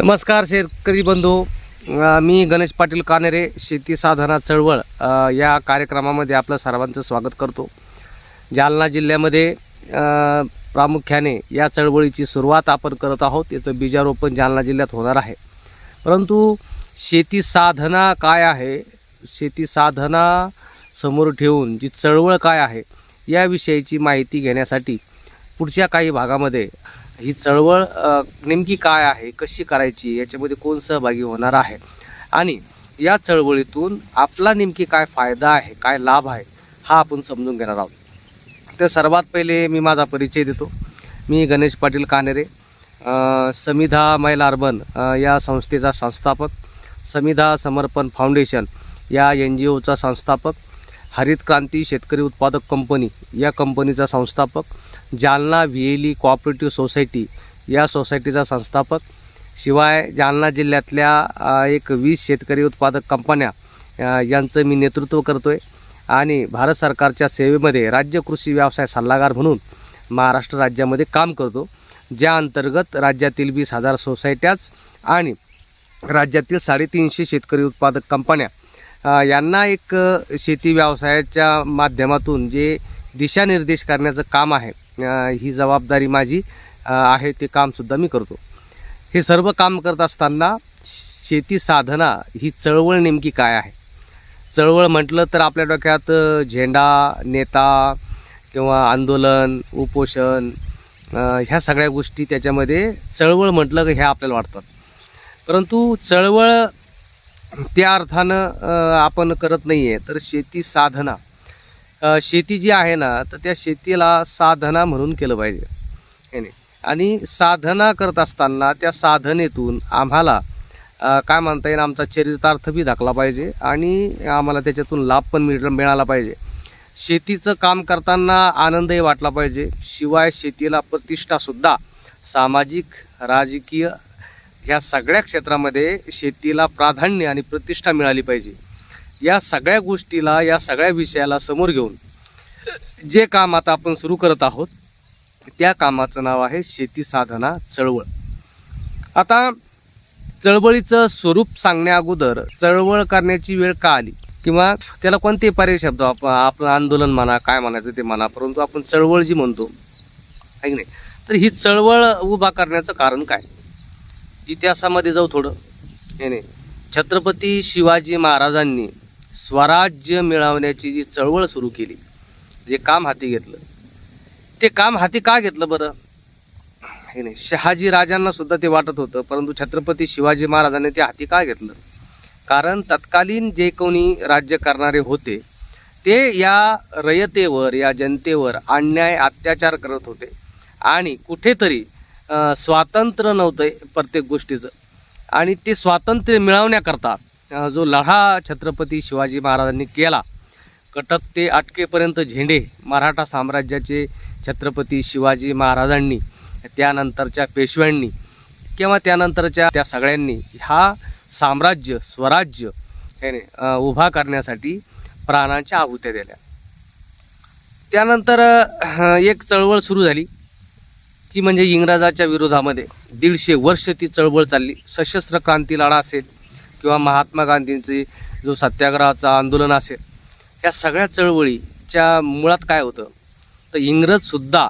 नमस्कार शेतकरी बंधू. मी गणेश पाटील कानेरे शेती साधना चळवळ या कार्यक्रमामध्ये आपलं सर्वांचं स्वागत करतो. जालना जिल्ह्यामध्ये प्रामुख्याने या चळवळीची सुरुवात आपण करत आहोत. याचं बीजारोपण जालना जिल्ह्यात होणार आहे. परंतु शेती साधना काय आहे? शेती साधना समोर ठेवून जी चळवळ काय आहे याविषयीची माहिती घेण्यासाठी पुढच्या काही भागामध्ये ही चळवळ नेमकी काय आहे कशी करायची याच्यामध्ये कोण सहभागी होणार आहे? आणि या चळवळीतून आपला नेमकी काय फायदा आहे काय लाभ आहे हा आपण समजून घेणार आहोत. तर सर्वात पहिले मी माझा परिचय देतो. मी गणेश पाटील कानेरे समिधा महिला अर्बन या संस्थेचा संस्थापक समिधा समर्पण फाउंडेशन या एन जी ओचा संस्थापक हरित क्रांती शेतकरी उत्पादक कंपनी या कंपनीचा संस्थापक जालना व्हिएली कोऑपरेटिव्ह सोसायटी या सोसायटीचा संस्थापक शिवाय जालना जिल्ह्यातल्या एक वीस शेतकरी उत्पादक कंपन्या यांचं मी नेतृत्व करतो आहे आणि भारत सरकारच्या सेवेमध्ये राज्य कृषी व्यवसाय सल्लागार म्हणून महाराष्ट्र राज्यामध्ये काम करतो. ज्या अंतर्गत राज्यातील वीस हजार सोसायट्याच आणि राज्यातील साडेतीनशे शेतकरी उत्पादक कंपन्या यांना एक शेती व्यवसायाच्या माध्यमातून जे दिशानिर्देश करण्याचं काम आहे ही जबाबदारी माझी आहे ते कामसुद्धा मी करतो. हे सर्व काम करत असताना शेती साधना ही चळवळ नेमकी काय आहे? चळवळ म्हटलं तर आपल्या डोक्यात झेंडा नेता किंवा आंदोलन उपोषण ह्या सगळ्या गोष्टी त्याच्यामध्ये चळवळ म्हटलं की ह्या आपल्याला वाटतात. परंतु चळवळ त्या अर्थानं आपण करत नाही आहे तर शेती साधना. शेती जी आहे ना तर त्या शेतीला साधना म्हणून केलं पाहिजे. आणि साधना करत असताना त्या साधनेतून आम्हाला काय म्हणता येईल आमचा चरितार्थ बी दाखला पाहिजे आणि आम्हाला त्याच्यातून लाभ पण मिळ मिळाला पाहिजे. शेतीचं काम करताना आनंदही वाटला पाहिजे. शिवाय शेतीला प्रतिष्ठासुद्धा सामाजिक राजकीय ह्या सगळ्या क्षेत्रामध्ये शेतीला प्राधान्य आणि प्रतिष्ठा मिळाली पाहिजे. या सगळ्या गोष्टीला या सगळ्या विषयाला समोर घेऊन जे काम आता आपण सुरू करत आहोत त्या कामाचं नाव आहे शेती साधना चळवळ. आता चळवळीचं स्वरूप सांगण्या अगोदर चळवळ करण्याची वेळ का आली? किंवा त्याला कोणते पर्याय शब्द आप आपलं आंदोलन म्हणा काय म्हणायचं ते म्हणा परंतु आपण चळवळ जी म्हणतो आहे की नाही? तर ही चळवळ उभा करण्याचं कारण काय? इतिहासामध्ये जाऊ थोडं. हे नाही. छत्रपती शिवाजी महाराजांनी स्वराज्य मिळवण्याची जी चळवळ सुरू केली जे काम हाती घेतलं. ते काम हाती का घेतलं बरं? हे नाही. शहाजी राजांना सुद्धा ते वाटत होतं परंतु छत्रपती शिवाजी महाराजांनी ते हाती का घेतलं? कारण तत्कालीन जे कोणी राज्य करणारे होते ते या रयतेवर या जनतेवर अन्याय अत्याचार करत होते. आणि कुठेतरी स्वातंत्र्य नव्हतं प्रत्येक गोष्टीचं. आणि ते स्वातंत्र्य मिळवण्याकरता जो लढा छत्रपती शिवाजी महाराजांनी केला कटक ते अटकेपर्यंत झेंडे मराठा साम्राज्याचे छत्रपती शिवाजी महाराजांनी त्यानंतरच्या पेशव्यांनी किंवा त्यानंतरच्या त्या सगळ्यांनी हा साम्राज्य स्वराज्य हे उभा करण्यासाठी प्राणांच्या आहुत्या दिल्या. त्यानंतर एक चळवळ सुरू झाली. ती म्हणजे इंग्रजाच्या विरोधामध्ये दीडशे वर्ष ती चळवळ चालली. सशस्त्र क्रांती लढा असेल किंवा महात्मा गांधींची जो सत्याग्रहाचं आंदोलन असेल या सगळ्या चळवळीच्या मुळात काय होतं? तर इंग्रजसुद्धा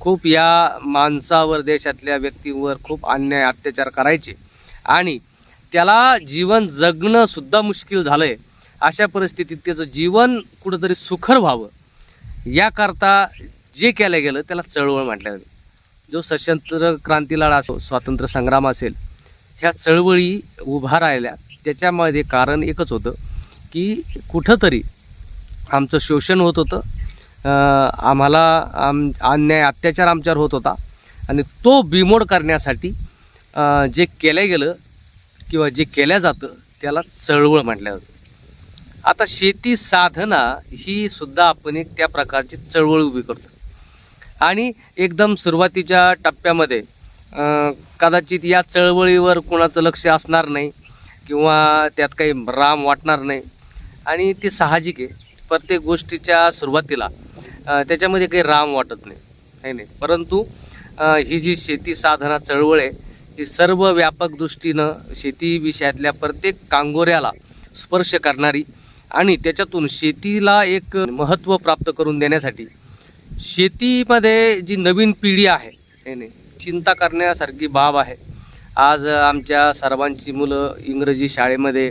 खूप या माणसावर देशातल्या व्यक्तींवर खूप अन्याय अत्याचार करायचे. आणि त्याला जीवन जगणंसुद्धा मुश्किल झालं आहे अशा परिस्थितीत त्याचं जीवन कुठंतरी सुखर व्हावं. याकरता जे केलं गेलं त्याला चळवळ म्हटलं जाते. जो सशस्त्र क्रांती लढा असो स्वातंत्र्य संग्राम असेल ह्या चळवळी उभा राहिल्या. त्याच्यामध्ये कारण एकच होतं की कुठंतरी आमचं शोषण होत होतं. आम्हाला आम अन्याय अत्याचार आमच्यावर होत होता. आणि तो बिमोड करण्यासाठी जे केलं गेलं किंवा जे केल्या जातं त्याला चळवळ म्हटलं जातं. आता शेती साधना ही सुद्धा आपण एक त्या प्रकारची चळवळ उभी करतो. आणि एकदम सुरुवातीच्या टप्प्यामध्ये कदाचित या चळवळीवर कोणाचं लक्ष असणार नाही किंवा त्यात काही राम वाटणार नाही. आणि ते साहजिक आहे. प्रत्येक गोष्टीच्या सुरुवातीला त्याच्यामध्ये काही राम वाटत नाही. आहे नाही? परंतु ही जी शेती साधना चळवळ आहे ही सर्व व्यापक दृष्टीनं शेती विषयातल्या प्रत्येक कांगोऱ्याला स्पर्श करणारी आणि त्याच्यातून शेतीला एक महत्त्व प्राप्त करून देण्यासाठी शेतीमध्ये जी नवीन पिढी आहे हे नाही. चिंता करण्यासारखी बाब आहे. आज आमच्या सर्वांची मुलं इंग्रजी शाळेमध्ये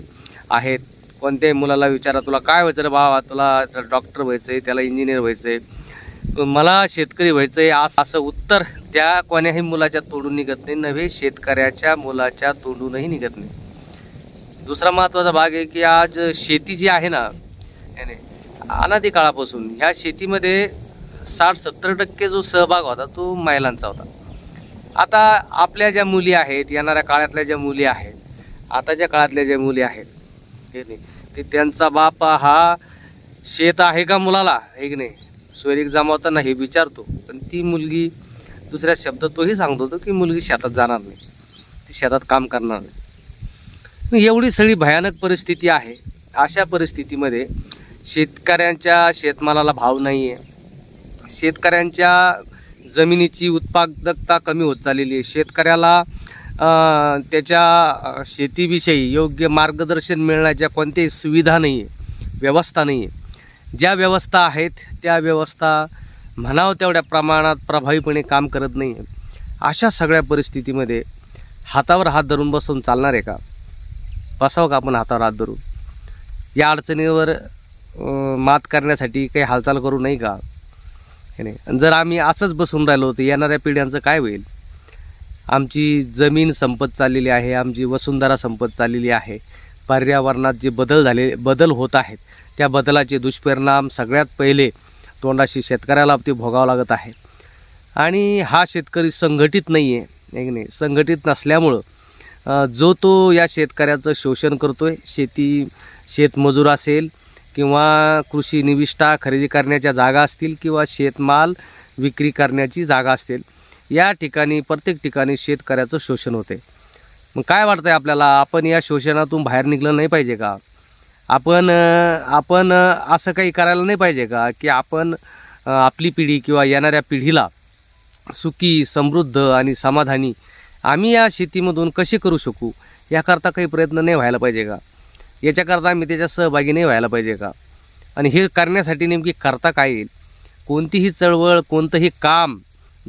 आहेत. कोणत्याही मुलाला विचारा तुला काय व्हायचं रे बाबा? तुला डॉक्टर व्हायचं आहे त्याला इंजिनियर व्हायचं आहे मला शेतकरी व्हायचं आहे असं असं उत्तर त्या कोण्याही मुलाच्या तोडून निघत नाही. नव्हे शेतकऱ्याच्या मुलाच्या तोडूनही निघत नाही. दुसरा महत्त्वाचा भाग आहे की आज शेती जी आहे ना अनादी काळापासून ह्या शेतीमध्ये साठ सत्तर टक्के जो सहभाग होता तो महिलांचा होता. आता आपल्या ज्या मुली आहेत येणाऱ्या काळातल्या ज्या मुली आहेत आताच्या काळातल्या ज्या मुली आहेत हे नाही ते त्यांचा बाप हा शेत आहे का मुलाला? हे की नाही? सोयरीक जमावताना हे विचारतो. पण ती मुलगी दुसऱ्या शब्दात तोही सांगतो होतो की मुलगी शेतात जाणार नाही. ती शेतात काम करणार नाही. एवढी सगळी भयानक परिस्थिती आहे. अशा परिस्थितीमध्ये शेतकऱ्यांच्या शेतमालाला भाव नाही आहे शेतकऱ्यांच्या जमिनीची उत्पादकता कमी होत चाललेली आहे. शेतकऱ्याला त्याच्या शेतीविषयी योग्य मार्गदर्शन मिळण्याच्या कोणत्याही सुविधा नाही आहे व्यवस्था नाही आहे ज्या व्यवस्था आहेत त्या व्यवस्था म्हणावं तेवढ्या प्रमाणात प्रभावीपणे काम करत नाही आहे अशा सगळ्या परिस्थितीमध्ये हातावर हात धरून बसून चालणार आहे का? बसावं का आपण हातावर हात धरून? या अडचणीवर मात करण्यासाठी काही हालचाल करू नाही का? नाही? जर आम्ही असंच बसून राहिलो तर येणाऱ्या पिढ्यांचं काय होईल? आमची जमीन संपत चाललेली आहे आमची वसुंधरा संपत चाललेली आहे. पर्यावरणात जे बदल झाले बदल होत आहेत त्या बदलाचे दुष्परिणाम सगळ्यात पहिले तोंडाशी शेतकऱ्याला ते भोगावं लागत आहे. आणि हा शेतकरी संघटित नाही आहे एक नाही? संघटित नसल्यामुळं जो तो या शेतकऱ्याचं शोषण करतो आहे शेती शेतमजूर असेल किंवा कृषी निविष्ठा खरेदी करण्याच्या जागा असतील किंवा शेतमाल विक्री करण्याची जागा असतील या ठिकाणी प्रत्येक ठिकाणी शेतकऱ्याचं शोषण होते. मग काय वाटतं आहे आपल्याला? आपण या शोषणातून बाहेर निघलं नाही पाहिजे का? आपण आपण असं काही करायला नाही पाहिजे का? की आपण आपली पिढी किंवा येणाऱ्या पिढीला सुखी समृद्ध आणि समाधानी आम्ही या शेतीमधून कशी करू शकू? याकरता काही प्रयत्न नाही व्हायला पाहिजे का? याच्याकरता आम्ही त्याच्या सहभागी नाही व्हायला पाहिजे का? आणि हे करण्यासाठी नेमकी करता काय येईल? कोणतीही चळवळ कोणतंही काम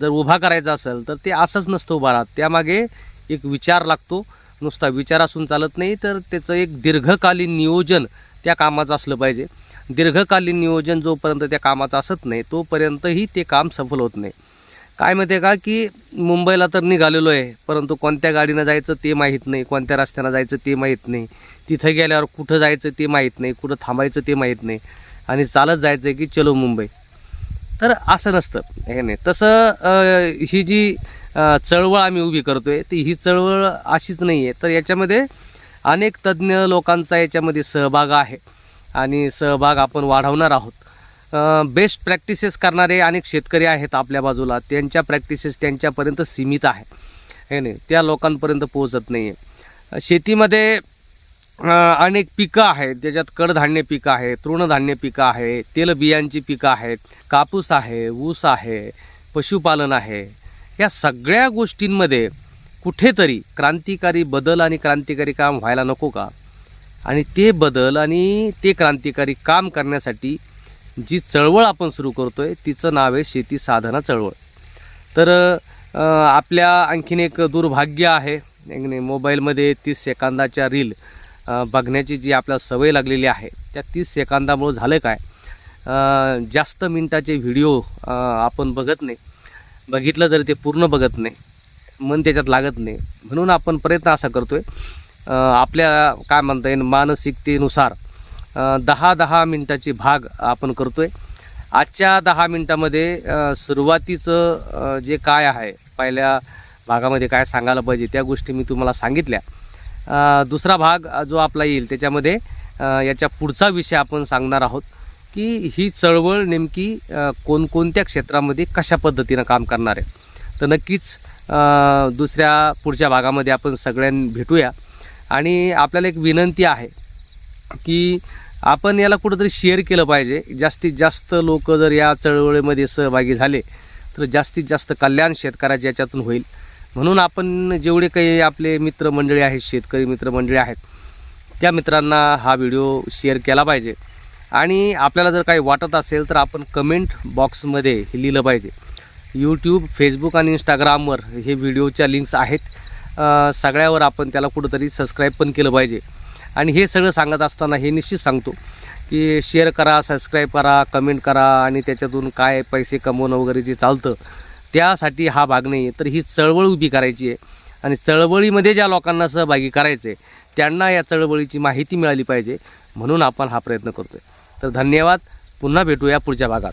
जर उभा करायचा असेल तर ते असंच नसतं उभा राहत. त्यामागे एक विचार लागतो. नुसता विचार असून चालत नाही तर त्याचं एक दीर्घकालीन नियोजन त्या कामाचं असलं पाहिजे. दीर्घकालीन नियोजन जोपर्यंत त्या कामाचं असत नाही तोपर्यंतही ते काम सफल होत नाही. काय माहिती आहे का की मुंबईला तर निघालेलो आहे परंतु कोणत्या गाडीनं जायचं ते माहीत नाही कोणत्या रस्त्यानं जायचं ते माहीत नाही. तिथं गेल्यावर कुठं जायचं ते माहीत नाही कुठं थांबायचं ते माहीत नाही. आणि चालत जायचं आहे की चलो मुंबई. तर असं नसतं हे नाही. तसं ही जी चळवळ आम्ही उभी करतो आहे ती ही चळवळ अशीच नाही आहे तर याच्यामध्ये अनेक तज्ज्ञ लोकांचा याच्यामध्ये सहभाग आहे. आणि सहभाग आपण वाढवणार आहोत. बेस्ट प्रॅक्टिसेस करणारे अनेक शेतकरी आहेत आपल्या बाजूला. त्यांच्या प्रॅक्टिसेस त्यांच्यापर्यंत सीमित आहे. हे नाही? त्या लोकांपर्यंत पोहोचत नाही आहे शेतीमध्ये अनेक पिकं आहेत. ज्याच्यात कडधान्य पिकं आहे तृणधान्य पिकं आहे तेलबियांची पिकं आहेत कापूस आहे ऊस आहे पशुपालन आहे. या सगळ्या गोष्टींमध्ये कुठेतरी क्रांतिकारी बदल आणि क्रांतिकारी काम व्हायला नको का? आणि ते बदल आणि ते क्रांतिकारी काम करण्यासाठी जी चळवळ आपण सुरू करतो आहे तिचं नाव आहे शेती साधना चळवळ. तर आपल्या आणखीन एक दुर्भाग्य आहे नाही मोबाईलमध्ये तीस सेकंदाच्या रील बघण्याची जी आपल्याला सवय लागलेली आहे त्या तीस सेकंदामुळं झालं काय? जास्त मिनटाचे व्हिडिओ आपण बघत नाही. बघितलं तरी ते पूर्ण बघत नाही. मन त्याच्यात लागत नाही. म्हणून आपण प्रयत्न असा करतो आहे आपल्या काय म्हणता येईल मानसिकतेनुसार दहा दहा मिनटाची भाग आपण करतो आहे आजच्या दहा मिनटामध्ये सुरुवातीचं जे काय आहे पहिल्या भागामध्ये काय सांगायला पाहिजे त्या गोष्टी मी तुम्हाला सांगितल्या. दुसरा भाग जो आपला येईल त्याच्यामध्ये याच्या पुढचा विषय आपण सांगणार आहोत की ही चळवळ नेमकी कोणकोणत्या क्षेत्रामध्ये कशा पद्धतीनं काम करणार आहे. तर नक्कीच दुसऱ्या पुढच्या भागामध्ये आपण सगळ्यांनी भेटूया. आणि आपल्याला एक विनंती आहे की आपण याला कुठंतरी शेअर केलं पाहिजे. जास्तीत जास्त लोक जर या चळवळीमध्ये सहभागी झाले तर जास्तीत जास्त कल्याण शेतकऱ्याच्या याच्यातून होईल. म्हणून आपण जेवढे काही आपले मित्रमंडळी आहेत शेतकरी मित्रमंडळी आहेत त्या मित्रांना हा व्हिडिओ शेअर केला पाहिजे. आणि आपल्याला जर काही वाटत असेल तर आपण कमेंट बॉक्समध्ये हे लिहिलं पाहिजे. यूट्यूब फेसबुक आणि इंस्टाग्रामवर हे व्हिडिओच्या लिंक्स आहेत. सगळ्यावर आपण त्याला कुठंतरी सबस्क्राईब पण केलं पाहिजे. आणि हे सगळं सांगत असताना हे निश्चित सांगतो की शेअर करा सबस्क्राईब करा कमेंट करा आणि त्याच्यातून काय पैसे कमवणं वगैरे जे चालतं त्यासाठी हा भाग नाही आहे तर ही चळवळ उभी करायची आहे. आणि चळवळीमध्ये ज्या लोकांना सहभागी करायचं आहे त्यांना या चळवळीची माहिती मिळाली पाहिजे म्हणून आपण हा प्रयत्न करतो आहे तर धन्यवाद. पुन्हा भेटूया पुढच्या भागात.